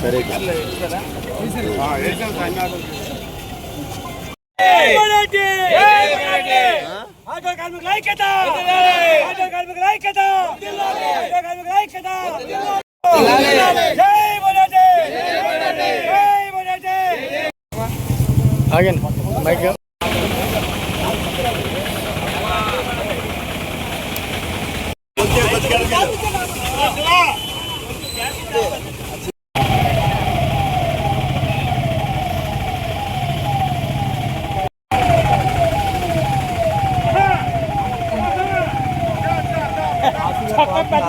సరే ఆటో కార్మికుల ఐక్యత ఆటో కార్మికుల ఐక్యత ఆటో కార్మికుల ఐక్యత జై బోనాటే జై బోనాటే ఆగండి మైక్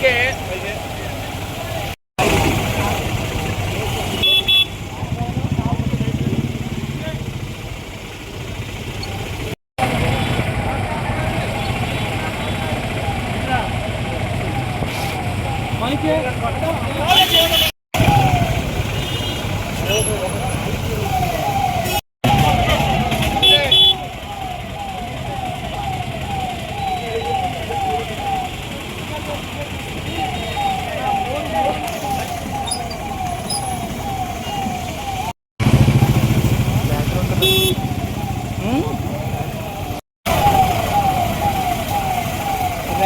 ಅದಕ್ಕೆ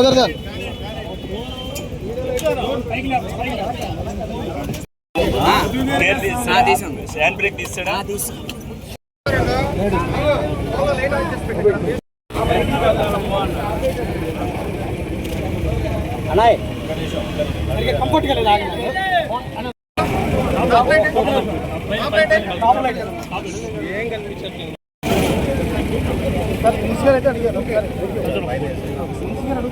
నుంచి కుదరదు హ్యాండ్ బ్రేక్ తీస్తాడా కంఫర్ట్ గా లేదు ఏం కనిపించట్లేదు సార్ ప్రిన్సిపల్ అయితే అడిగారు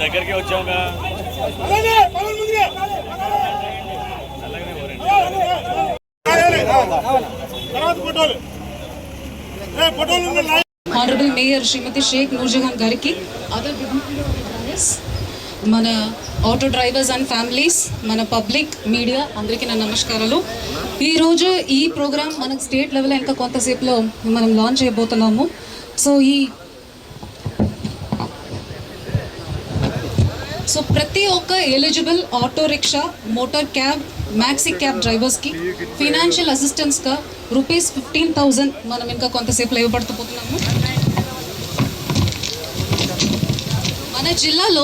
దగ్గరికి గారిని. థ్యాంక్ ఫోటోలు thank honourable mayor Srimathi Sheikh Noorjahan గారికి అదర్ మన ఆటో డ్రైవర్స్ అండ్ ఫ్యామిలీస్ మన పబ్లిక్ మీడియా అందరికీ నా నమస్కారాలు. ఈరోజు ఈ ప్రోగ్రామ్ మనకు స్టేట్ లెవెల్ ఇంకా కొంతసేపులో మనం లాంచ్ చేయబోతున్నాము. సో ఈ సో ప్రతి ఒక్క eligible auto rickshaw motor cab maxi cab డ్రైవర్స్కి financial అసిస్టెన్స్గా రూపీస్ ఫిఫ్టీన్ థౌజండ్ మనం ఇంకా కొంతసేపు ఇవ్వబడుతుపోతున్నాము మన జిల్లాలో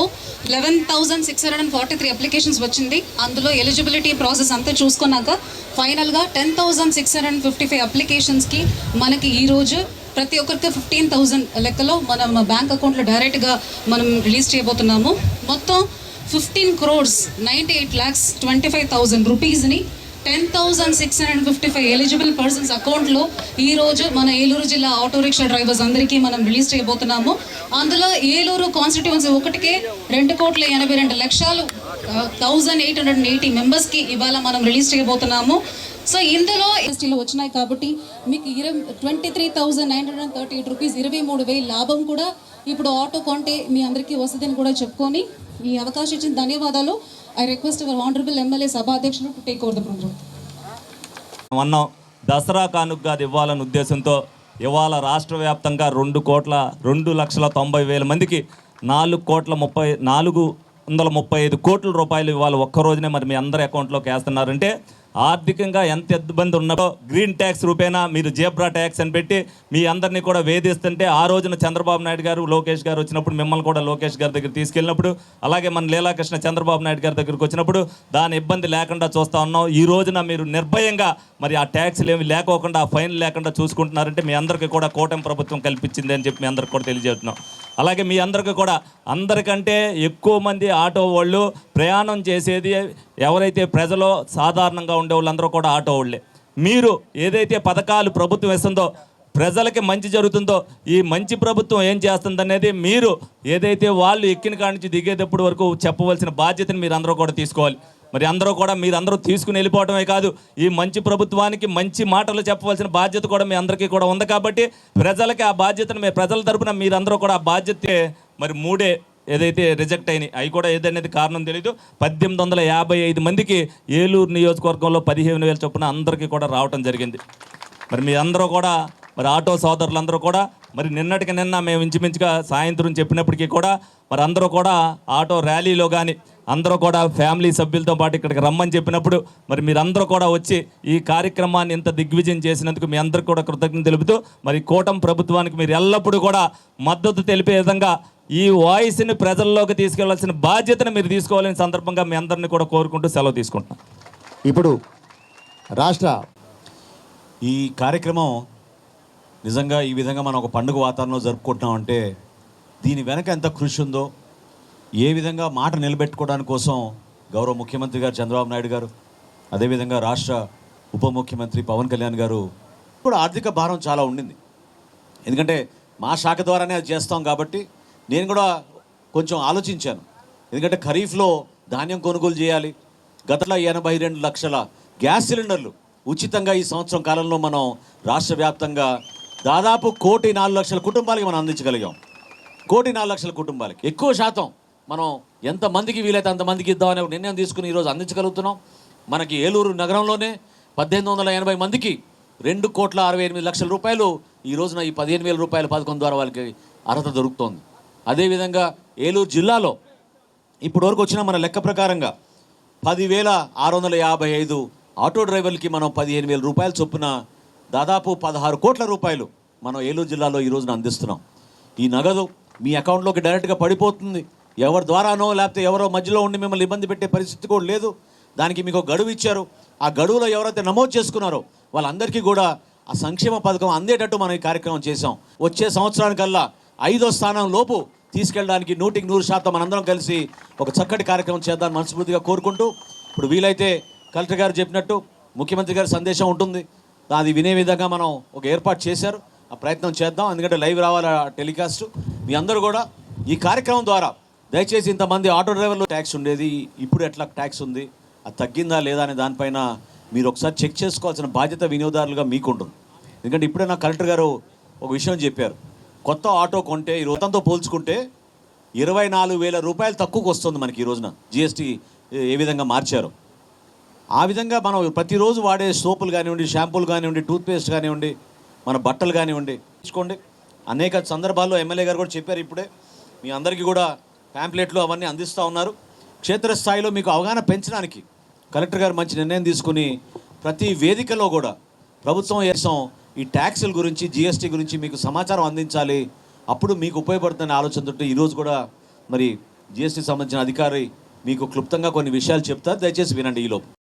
eleven thousand six hundred and forty three applications వచ్చింది. అందులో ఎలిజిబిలిటీ ప్రాసెస్ అంతా చూసుకున్నాక ఫైనల్గా ten thousand six hundred and fifty five అప్లికేషన్స్కి మనకి ఈరోజు ప్రతి ఒక్కరికి ఫిఫ్టీన్ థౌజండ్ లెక్కలో మనం బ్యాంక్ అకౌంట్లో డైరెక్ట్గా మనం రిలీజ్ చేయబోతున్నాము. మొత్తం fifteen crores ninety eight lakhs twenty five thousand రూపీస్ని ten thousand six hundred fifty five eligible persons అకౌంట్లో ఈ రోజు మన ఏలూరు జిల్లా ఆటో రిక్షా డ్రైవర్స్ అందరికీ మనం రిలీజ్ చేయబోతున్నాము. అందులో ఏలూరు కాన్స్టిట్యువెన్సీ ఒకటికే రెండు కోట్ల ఎనభై రెండు లక్షలు థౌజండ్ ఎయిట్ హండ్రెడ్ ఎయిటీ మెంబర్స్కి ఇవాళ మనం రిలీజ్ చేయబోతున్నాము. సో ఇందులో ఎస్టీలో వచ్చినాయి కాబట్టి మీకు ఇరవై twenty three thousand nine hundred thirty eight rupees ఇరవై మూడు వేలు లాభం కూడా ఇప్పుడు ఆటో కొంటే మీ అందరికీ వస్తుందని కూడా చెప్పుకొని ఈ అవకాశం ఇచ్చిన ధన్యవాదాలు. I request our honourable MLA సభాధ్యక్షులు to take over the programme అన్నాం దసరా కానుకగా అది ఇవ్వాలనే ఉద్దేశంతో ఇవాళ రాష్ట్ర వ్యాప్తంగా రెండు కోట్ల రెండు లక్షల తొంభై వేల మందికి నాలుగు కోట్ల ముప్పై నాలుగు వందల ముప్పై ఐదు కోట్ల రూపాయలు ఇవాళ ఒక్క రోజునే మరి మీ అందరి అకౌంట్లోకి వేస్తున్నారంటే ఆర్థికంగా ఎంత ఇబ్బంది ఉన్నదో గ్రీన్ ట్యాక్స్ రూపేణా మీరు జేబ్రా ట్యాక్స్ అని పెట్టి మీ అందరినీ కూడా వేధిస్తుంటే ఆ రోజున చంద్రబాబు నాయుడు గారు లోకేష్ గారు వచ్చినప్పుడు మిమ్మల్ని కూడా లోకేష్ గారి దగ్గర తీసుకెళ్ళినప్పుడు అలాగే మన లీలాకృష్ణ చంద్రబాబు నాయుడు గారి దగ్గరికి వచ్చినప్పుడు దాని ఇబ్బంది లేకుండా చూస్తూ ఉన్నాం. ఈ రోజున మీరు నిర్భయంగా మరి ఆ ట్యాక్స్లు ఏమి లేకోకుండా ఆ ఫైన్ లేకుండా చూసుకుంటున్నారంటే మీ అందరికీ కూడా కూటమి ప్రభుత్వం కల్పించింది అని చెప్పి మీ అందరికి కూడా తెలియజేస్తున్నాం. అలాగే మీ అందరికీ కూడా అందరికంటే ఎక్కువ మంది ఆటో వాళ్ళు ప్రయాణం చేసేది ఎవరైతే ప్రజలు సాధారణంగా ఉండే వాళ్ళందరూ కూడా ఆటో వాళ్ళే. మీరు ఏదైతే పథకాలు ప్రభుత్వం ఇస్తుందో ప్రజలకి మంచి జరుగుతుందో ఈ మంచి ప్రభుత్వం ఏం చేస్తుందనేది మీరు ఏదైతే వాళ్ళు ఎక్కిన కాడి నుంచి దిగేటప్పుడు వరకు చెప్పవలసిన బాధ్యతను మీరు అందరూ కూడా తీసుకోవాలి. మరి అందరూ కూడా మీరు అందరూ తీసుకుని వెళ్ళిపోవడమే కాదు ఈ మంచి ప్రభుత్వానికి మంచి మాటలు చెప్పవలసిన బాధ్యత కూడా మీ అందరికీ కూడా ఉంది కాబట్టి ప్రజలకి ఆ బాధ్యతను మీ ప్రజల తరపున మీరందరూ కూడా ఆ బాధ్యతే మరి మూడే ఏదైతే రిజెక్ట్ అయినాయి అవి కూడా ఏదనేది కారణం తెలియదు పద్దెనిమిది వందల యాభై ఐదు మందికి ఏలూరు నియోజకవర్గంలో పదిహేను వేల చొప్పున అందరికీ కూడా రావటం జరిగింది. మరి మీ అందరూ కూడా మరి ఆటో సోదరులందరూ కూడా మరి నిన్నటికి నిన్న మేము ఇంచుమించుగా సాయంత్రం చెప్పినప్పటికీ కూడా మరి అందరూ కూడా ఆటో ర్యాలీలో కానీ అందరూ కూడా ఫ్యామిలీ సభ్యులతో పాటు ఇక్కడికి రమ్మని చెప్పినప్పుడు మరి మీరందరూ కూడా వచ్చి ఈ కార్యక్రమాన్ని ఇంత దిగ్విజయం చేసినందుకు మీ అందరికీ కూడా కృతజ్ఞత తెలుపుతూ మరి కూటమి ప్రభుత్వానికి మీరు ఎల్లప్పుడూ కూడా మద్దతు తెలిపే విధంగా ఈ వాయిస్ని ప్రజల్లోకి తీసుకెళ్ళాల్సిన బాధ్యతను మీరు తీసుకోవాలని సందర్భంగా మీ అందరినీ కూడా కోరుకుంటూ సెలవు తీసుకుంటున్నాను ఇప్పుడు రాష్ట్ర ఈ కార్యక్రమం నిజంగా ఈ విధంగా మనం ఒక పండుగ వాతావరణంలో జరుపుకుంటున్నామంటే దీని వెనక ఎంత కృషి ఉందో ఏ విధంగా మాట నిలబెట్టుకోవడానికి కోసం గౌరవ ముఖ్యమంత్రి గారు చంద్రబాబు నాయుడు గారు అదేవిధంగా రాష్ట్ర ఉప ముఖ్యమంత్రి పవన్ కళ్యాణ్ గారు కూడా ఆర్థిక భారం చాలా ఉండింది. ఎందుకంటే మా శాఖ ద్వారానే అది చేస్తాం కాబట్టి నేను కూడా కొంచెం ఆలోచించాను. ఎందుకంటే ఖరీఫ్లో ధాన్యం కొనుగోలు చేయాలి. గతంలో ఎనభై రెండు లక్షల గ్యాస్ సిలిండర్లు. ఉచితంగా ఈ సంవత్సరం కాలంలో మనం రాష్ట్ర వ్యాప్తంగా దాదాపు కోటి నాలుగు లక్షల కుటుంబాలకి మనం అందించగలిగాం. కోటి నాలుగు లక్షల కుటుంబాలకి. ఎక్కువ శాతం మనం ఎంతమందికి వీలైతే అంతమందికి ఇద్దామనే ఒక నిర్ణయం తీసుకుని ఈరోజు అందించగలుగుతున్నాం. మనకి ఏలూరు నగరంలోనే పద్దెనిమిది వందల ఎనభై మందికి రెండు కోట్ల అరవై ఎనిమిది లక్షల రూపాయలు ఈ రోజున ఈ పదిహేను వేల రూపాయల పథకం ద్వారా వాళ్ళకి అర్హత దొరుకుతోంది. అదేవిధంగా ఏలూరు జిల్లాలో ఇప్పటి వరకు వచ్చిన మన లెక్క ప్రకారంగా పదివేల ఆరు వందల యాభై ఐదు ఆటో డ్రైవర్లకి మనం పదిహేను వేల రూపాయల చొప్పున దాదాపు పదహారు కోట్ల రూపాయలు మనం ఏలూరు జిల్లాలో ఈ రోజున అందిస్తున్నాం. ఈ నగదు మీ అకౌంట్లోకి డైరెక్ట్గా పడిపోతుంది. ఎవరి ద్వారానో లేకపోతే ఎవరో మధ్యలో ఉండి మిమ్మల్ని ఇబ్బంది పెట్టే పరిస్థితి కూడా లేదు. దానికి మీకు ఒక గడువు ఇచ్చారు. ఆ గడువులో ఎవరైతే నమోదు చేసుకున్నారో వాళ్ళందరికీ కూడా ఆ సంక్షేమ పథకం అందేటట్టు మనం ఈ కార్యక్రమం చేశాం. వచ్చే సంవత్సరానికల్లా ఐదో స్థానం లోపు తీసుకెళ్ళడానికి నూటికి నూరు శాతం మనందరం కలిసి ఒక చక్కటి కార్యక్రమం చేద్దాం మనస్ఫూర్తిగా కోరుకుంటూ ఇప్పుడు వీలైతే కలెక్టర్ గారు చెప్పినట్టు ముఖ్యమంత్రి గారి సందేశం ఉంటుంది. అది వినే విధంగా మనం ఒక ఏర్పాటు చేశారు. ఆ ప్రయత్నం చేద్దాం. ఎందుకంటే లైవ్ రావాలి టెలికాస్ట్. మీ అందరూ కూడా ఈ కార్యక్రమం ద్వారా దయచేసి ఇంతమంది ఆటో డ్రైవర్లు ట్యాక్స్ ఉండేది. ఇప్పుడు ఎట్లా ట్యాక్స్ ఉంది? అది తగ్గిందా లేదా అనే దానిపైన మీరు ఒకసారి చెక్ చేసుకోవాల్సిన బాధ్యత వినియోగదారులుగా మీకు ఉంటుంది. ఎందుకంటే ఇప్పుడే నా కలెక్టర్ గారు ఒక విషయం చెప్పారు. కొత్త ఆటో కొంటే ఈ రోజంతో పోల్చుకుంటే ఇరవై నాలుగు వేల రూపాయలు తక్కువకు వస్తుంది మనకి ఈ రోజున. జిఎస్టీ ఏ విధంగా మార్చారు. ఆ విధంగా మనం ప్రతిరోజు వాడే సోపులు కానివ్వండి షాంపూలు కానివ్వండి టూత్పేస్ట్ కానివ్వండి మన బట్టలు కానివ్వండి తీసుకోండి. అనేక సందర్భాల్లో ఎమ్మెల్యే గారు కూడా చెప్పారు ఇప్పుడే. మీ అందరికీ కూడా ప్యాంప్లెట్లు అవన్నీ అందిస్తూ ఉన్నారు. క్షేత్రస్థాయిలో మీకు అవగాహన పెంచడానికి కలెక్టర్ గారు మంచి నిర్ణయం తీసుకుని ప్రతి వేదికలో కూడా ప్రభుత్వం చేసాం ఈ ట్యాక్సుల గురించి జిఎస్టీ గురించి మీకు సమాచారం అందించాలి. అప్పుడు మీకు ఉపయోగపడుతున్న ఆలోచనతో ఈరోజు కూడా మరి జిఎస్టీ సంబంధించిన అధికారి మీకు క్లుప్తంగా కొన్ని విషయాలు చెప్తారు. దయచేసి వినండి ఈలోపు